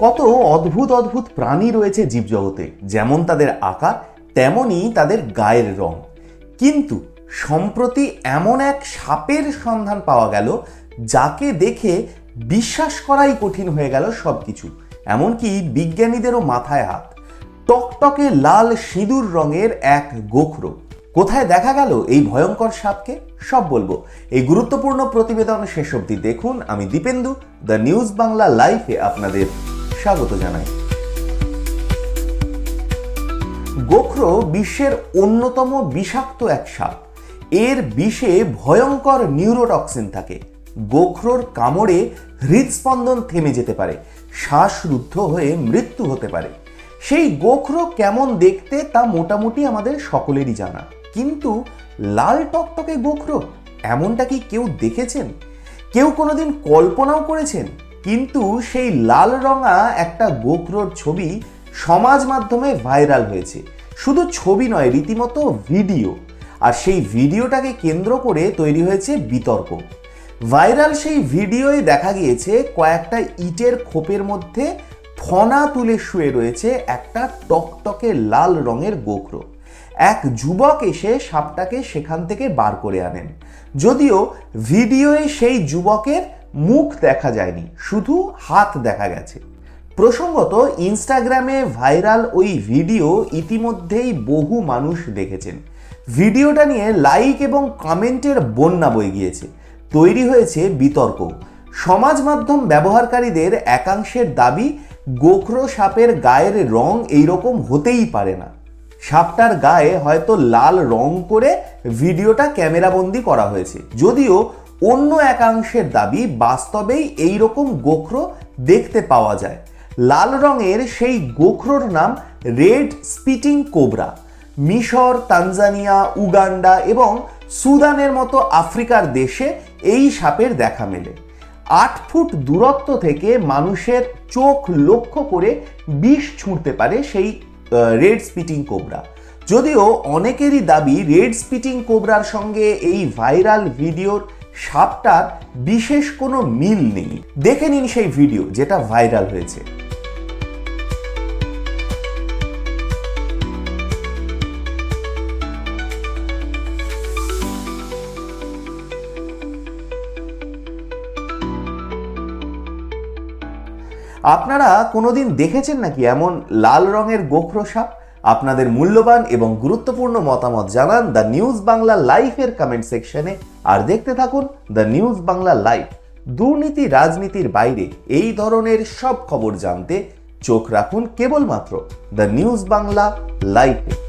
কত অদ্ভুত অদ্ভুত প্রাণী রয়েছে জীবজগতে। যেমন তাদের আকার তেমনই তাদের গায়ের রং। কিন্তু সম্প্রতি এমন এক সাপের সন্ধান পাওয়া গেল, যাকে দেখে বিশ্বাস করাই কঠিন হয়ে গেল সব কিছু এমনকি বিজ্ঞানীদেরও মাথায় হাত। টকটকে লাল সিঁদুর রঙের এক গোখরো। কোথায় দেখা গেল এই ভয়ঙ্কর সাপকে? সব বলব। এই গুরুত্বপূর্ণ প্রতিবেদন শেষ অবধি দেখুন। আমি দীপেন্দু, দ্য নিউজ বাংলা লাইফে আপনাদের স্বাগত জানাই। গোখরো বিশ্বের অন্যতম বিষাক্ত এক সাপ। এর বিষে ভয়ঙ্কর নিউরোটক্সিন থাকে। গোখরোর কামড়ে হৃদস্পন্দন থেমে যেতে পারে। শ্বাসরুদ্ধ হয়ে মৃত্যু হতে পারে। সেই গোখরো কেমন দেখতে তা মোটামুটি আমাদের সকলেরই জানা। কিন্তু লাল টকটকে গোখরো এমনটা কি কেউ দেখেছেন? কেউ কোনোদিন কল্পনাও করেছেন? কিন্তু সেই লাল রঙা একটা গোখরোর ছবি সমাজ মাধ্যমে ভাইরাল হয়েছে। শুধু ছবি নয়, রীতিমতো ভিডিও। আর সেই ভিডিওটাকে কেন্দ্র করে তৈরি হয়েছে বিতর্ক। ভাইরাল সেই ভিডিওয়ে দেখা গিয়েছে কয়েকটা ইটের খোপের মধ্যে ফনা তুলে শুয়ে রয়েছে একটা টকটকে লাল রঙের গোখরো। এক যুবক এসে সাপটাকে সেখান থেকে বার করে আনেন। যদিও ভিডিওয়ে সেই যুবকের মুখ দেখা যায়নি, শুধু হাত দেখা গেছে। প্রসঙ্গত ইনস্টাগ্রামে ভাইরাল ওই ভিডিও ইতিমধ্যেই বহু মানুষ দেখেছেন। ভিডিওটা নিয়ে লাইক এবং কমেন্টের বন্যা বয়ে গিয়েছে। তৈরি হয়েছে বিতর্ক। সমাজ মাধ্যম ব্যবহারকারীদের একাংশের দাবি গোখরো সাপের গায়ের রং এইরকম হতেই পারে না। সাপটার গায়ে হয়তো লাল রং করে ভিডিওটা ক্যামেরাবন্দি করা হয়েছে। যদিও অন্য একাংশের দাবি বাস্তবেই এই রকম গোখরো দেখতে পাওয়া যায়। লাল রঙের সেই গোখরোর নাম রেড স্পিটিং কোবরা। মিশর, তানজানিয়া, উগান্ডা এবং সুদানের মতো আফ্রিকার দেশে এই সাপের দেখা মেলে। আট ফুট দূরত্ব থেকে মানুষের চোখ লক্ষ্য করে বিষ ছুঁড়তে পারে সেই রেড স্পিটিং কোবরা। যদিও অনেকেরই দাবি রেড স্পিটিং কোবরার সঙ্গে এই ভাইরাল ভিডিওর সাপটার বিশেষ কোনো মিল নেই। দেখে নিন সেই ভিডিও যেটা ভাইরাল হয়েছে। আপনারা কোনোদিন দেখেছেন নাকি এমন লাল রঙের গোখরো সাপ? আপনাদের মূল্যবান এবং গুরুত্বপূর্ণ মতামত জানান দ্য নিউজ বাংলা লাইফের কমেন্ট সেকশনে আর দেখতে থাকুন দ্য নিউজ বাংলা লাইফ, দুর্নীতি রাজনীতির বাইরে এই ধরনের সব খবর জানতে চোখ রাখুন কেবলমাত্র দ্য নিউজ বাংলা লাইফে।